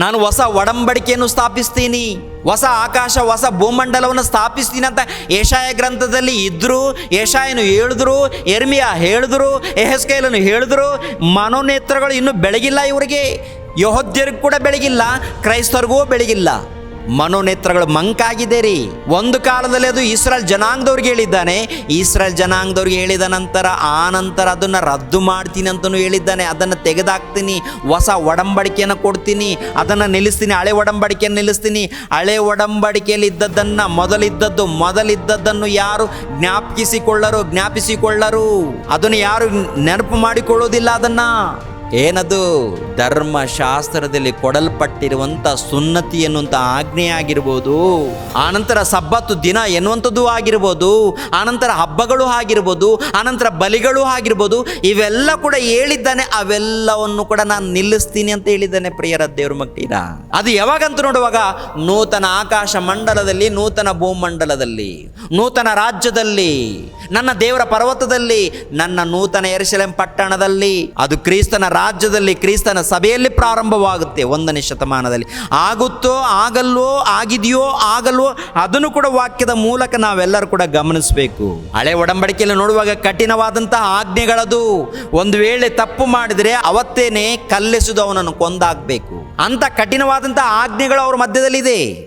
ನಾನು ಹೊಸ ಒಡಂಬಡಿಕೆಯನ್ನು ಸ್ಥಾಪಿಸ್ತೀನಿ, ಹೊಸ ಆಕಾಶ, ಹೊಸ ಭೂಮಂಡಲವನ್ನು ಸ್ಥಾಪಿಸ್ತೀನಿ ಅಂತ ಏಷಾಯ ಗ್ರಂಥದಲ್ಲಿ ಇದ್ದರು ಏಷಾಯನು ಹೇಳಿದ್ರು ಎರ್ಮಿಯ ಹೇಳಿದ್ರು, ಎಹೆಸ್ಕೇಲನು ಹೇಳಿದ್ರು, ಮನೋನೇತ್ರಗಳು ಇನ್ನೂ ಬೆಳಗಿಲ್ಲ ಇವರಿಗೆ, ಯಹೋದ್ಯರಿಗೂ ಕೂಡ ಬೆಳಗಿಲ್ಲ, ಕ್ರೈಸ್ತರಿಗೂ ಬೆಳಗಿಲ್ಲ. ಮನೋನೇತ್ರಗಳು ಮಂಕಾಗಿದೆ ರೀ ಒಂದು ಕಾಲದಲ್ಲಿ ಅದು ಇಸ್ರಾಲ್ ಜನಾಂಗದವ್ರಿಗೆ ಹೇಳಿದ್ದಾನೆ. ಇಸ್ರಾಲ್ ಜನಾಂಗದವ್ರಿಗೆ ಹೇಳಿದ ನಂತರ, ಆ ನಂತರ ಅದನ್ನು ರದ್ದು ಮಾಡ್ತೀನಿ ಅಂತಲೂ ಹೇಳಿದ್ದಾನೆ. ಅದನ್ನು ತೆಗೆದಾಕ್ತೀನಿ. ಹೊಸ ಒಡಂಬಡಿಕೆಯನ್ನು ಕೊಡ್ತೀನಿ. ಅದನ್ನು ನಿಲ್ಲಿಸ್ತೀನಿ. ಹಳೆ ಒಡಂಬಡಿಕೆಯನ್ನು ನಿಲ್ಲಿಸ್ತೀನಿ. ಹಳೆ ಒಡಂಬಡಿಕೆಯಲ್ಲಿ ಇದ್ದದ್ದನ್ನ ಮೊದಲಿದ್ದದ್ದು, ಮೊದಲಿದ್ದದ್ದನ್ನು ಯಾರು ಜ್ಞಾಪಿಸಿಕೊಳ್ಳರು? ಜ್ಞಾಪಿಸಿಕೊಳ್ಳರು. ಅದನ್ನು ಯಾರು ನೆನಪು ಮಾಡಿಕೊಳ್ಳೋದಿಲ್ಲ ಅದನ್ನ. ಏನದು? ಧರ್ಮಶಾಸ್ತ್ರದಲ್ಲಿ ಕೊಡಲ್ಪಟ್ಟಿರುವಂಥ ಸುನ್ನತಿ ಎನ್ನುವಂಥ ಆಜ್ಞೆ ಆಗಿರ್ಬೋದು. ಆನಂತರ ಸಬ್ಬತ್ತು ದಿನ ಎನ್ನುವಂಥದ್ದು ಆಗಿರ್ಬೋದು. ಆನಂತರ ಹಬ್ಬಗಳು ಆಗಿರ್ಬೋದು. ಆನಂತರ ಬಲಿಗಳು ಆಗಿರ್ಬೋದು. ಇವೆಲ್ಲ ಕೂಡ ಹೇಳಿದ್ದಾನೆ. ಅವೆಲ್ಲವನ್ನು ಕೂಡ ನಾನು ನಿಲ್ಲಿಸ್ತೀನಿ ಅಂತ ಹೇಳಿದ್ದಾನೆ ಪ್ರಿಯರ ದೇವ್ರ ಮಕ್ಕಳ ಅದು ಯಾವಾಗಂತ ನೋಡುವಾಗ ನೂತನ ಆಕಾಶ ಮಂಡಲದಲ್ಲಿ, ನೂತನ ಭೂಮಂಡಲದಲ್ಲಿ. ನೂತನ ರಾಜ್ಯದಲ್ಲಿ, ನನ್ನ ದೇವರ ಪರ್ವತದಲ್ಲಿ, ನನ್ನ ನೂತನ ಎರಿಸಲೆಂ ಪಟ್ಟಣದಲ್ಲಿ, ಅದು ಕ್ರಿಸ್ತನ ರಾಜ್ಯದಲ್ಲಿ, ಕ್ರಿಸ್ತನ ಸಭೆಯಲ್ಲಿ ಪ್ರಾರಂಭವಾಗುತ್ತೆ ಒಂದನೇ ಶತಮಾನದಲ್ಲಿ. ಆಗುತ್ತೋ, ಆಗಲ್ವೋ, ಆಗಿದೆಯೋ, ಆಗಲ್ವೋ, ಅದನ್ನು ಕೂಡ ವಾಕ್ಯದ ಮೂಲಕ ನಾವೆಲ್ಲರೂ ಕೂಡ ಗಮನಿಸಬೇಕು. ಹಳೆ ಒಡಂಬಡಿಕೆಯಲ್ಲಿ ನೋಡುವಾಗ ಕಠಿಣವಾದಂತಹ ಆಜ್ಞೆಗಳದು. ಒಂದು ವೇಳೆ ತಪ್ಪು ಮಾಡಿದರೆ ಅವತ್ತೇನೆ ಕಲ್ಲೆಸೆದು ಅವನನ್ನು ಕೊಂದಾಗಬೇಕು ಅಂತ ಕಠಿಣವಾದಂತಹ ಆಜ್ಞೆಗಳು ಅವ್ರ ಮಧ್ಯದಲ್ಲಿದೆ.